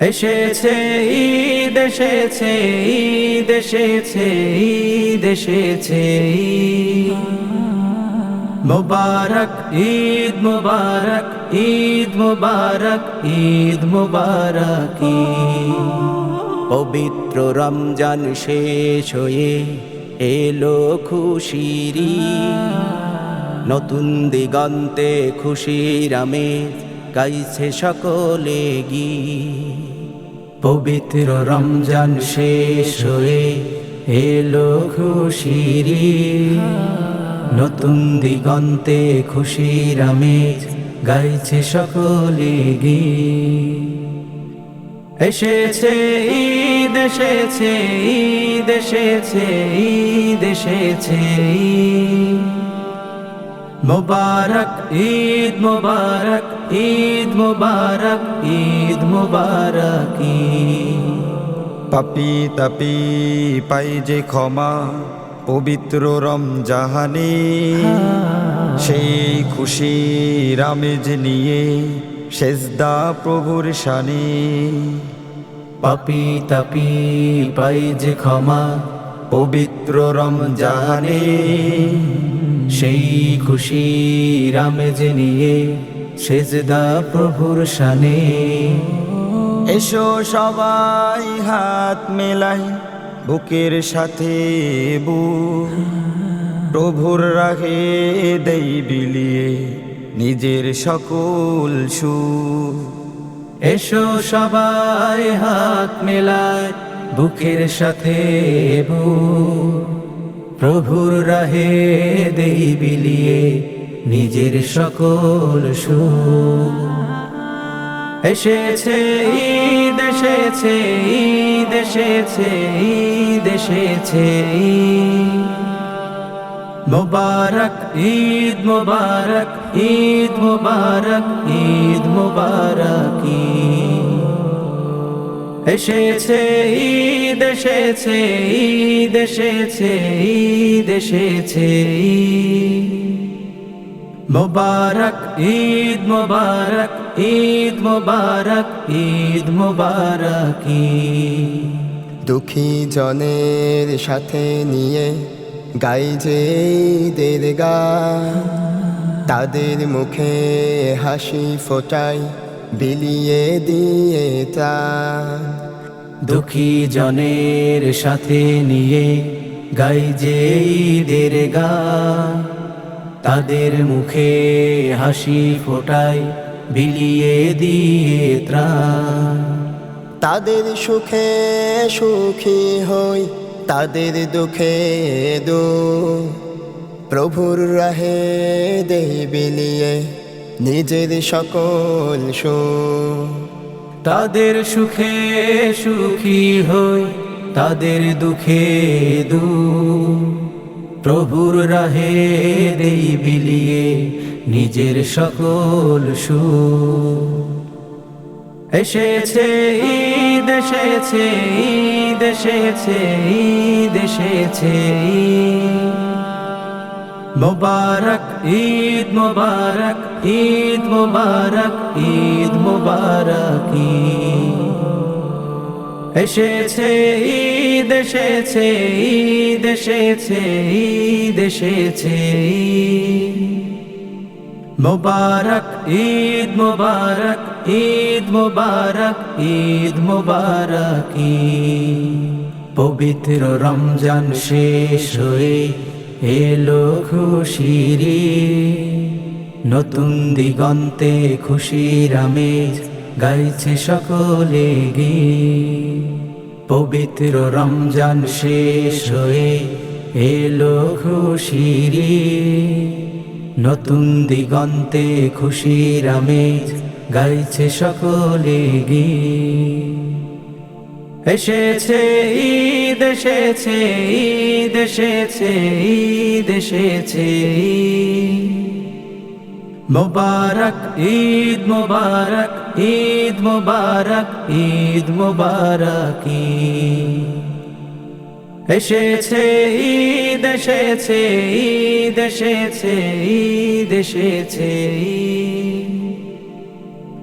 এসেছে ঈদ এসেছে ঈদ এসেছে ঈদ, এসেছে মুবারক, ঈদ মুবারক ঈদ মুবারক ঈদ মুবারক পবিত্র রমজান শেষ হয়ে এলো খুশিরি নতুন দিগন্তে খুশির আমেজ। গাইছে সকলে গি পবিত্র রমজান শেষ হয়ে এলো খুশিরি নতুন দিগন্তে খুশির আমেজ গাইছে সকলে গি এসেছে ঈদ এসেছে ঈদ এসেছে ঈদ, এসেছে মুবারক ঈদ মুবারক ঈদ মুবারক ঈদ মুবারক পাপি তাপি পাই যে ক্ষমা পবিত্র রমজাহানে। সেই খুশি রামেজ নিয়ে সেজদা প্রভুর শানে। পাপি তাপি পাই যে ক্ষমা পবিত্র রমজানে সেই খুশি রামেজ নিয়ে সেজদা প্রভুর শানে। এসো সবাই হাত মেলাই বুকের সাথে বু। প্রভুর রাহে দেই বিলিয়ে নিজের সকল সু। এসো সবাই হাত মেলায় বুকের সাথে বুক। প্রভুর রাহে দেই বিলিয়ে নিজের সকল সুখ। এসেছে ঈদ এসেছে ঈদ এসেছে ঈদ, এসেছে মুবারক, ঈদ মুবারক ঈদ মুবারক ঈদ মুবারক এসেছে ঈদ এসেছে ঈদ এসেছে ঈদ, এসেছে মোবারক, ঈদ মোবারক ঈদ মোবারক, ঈদ মুবারক দুঃখী জনের সাথে নিয়ে গাই যে ঈদের গান তাদের মুখে হাসি ফোটাই বিলিয়ে দিয়ে ত্রাণ দুঃখী জনের সাথে নিয়ে গাই যে ঈদের গান তাদের মুখে হাসি ফোটায় বিলিয়ে দিয়ে ত্রাণ তাদের সুখে সুখী হই তাদের দুঃখে দু। প্রভুর রাহে দেই বিলিয়ে নিজের সকল সু তাদের সুখে সুখী হই, তাদের দুঃখে দু প্রভুর রাহে দেই বিলিয়ে নিজের সকল সু এসেছে ঈদ এসেছে ঈদ এসেছে ঈদ, এসেছে মুবারক, ঈদ মুবারক ঈদ মুবারক ঈদ মুবারক এসেছে, ঈদ এসেছে ঈদ এসেছে ঈদ এসেছে মুবারক, ঈদ মুবারক ঈদ মুবারক ঈদ মুবারক পবিত্র রমজান শেষ হয়ে এলো খুশিরি নতুন দিগন্তে খুশির আমেজ গাইছে সকলে গে। পবিত্র রমজান শেষ হয়ে এলো খুশিরি নতুন দিগন্তে খুশির আমেজ গাইছে সকলে গে। এসেছে ঈদ এসেছে ঈদ এসেছে ঈদ, এসেছে মুবারক, ঈদ মুবারক ঈদ মুবারক ঈদ মুবারক এসেছে ঈদ এসেছে ঈদ এসেছে ঈদ, এসেছে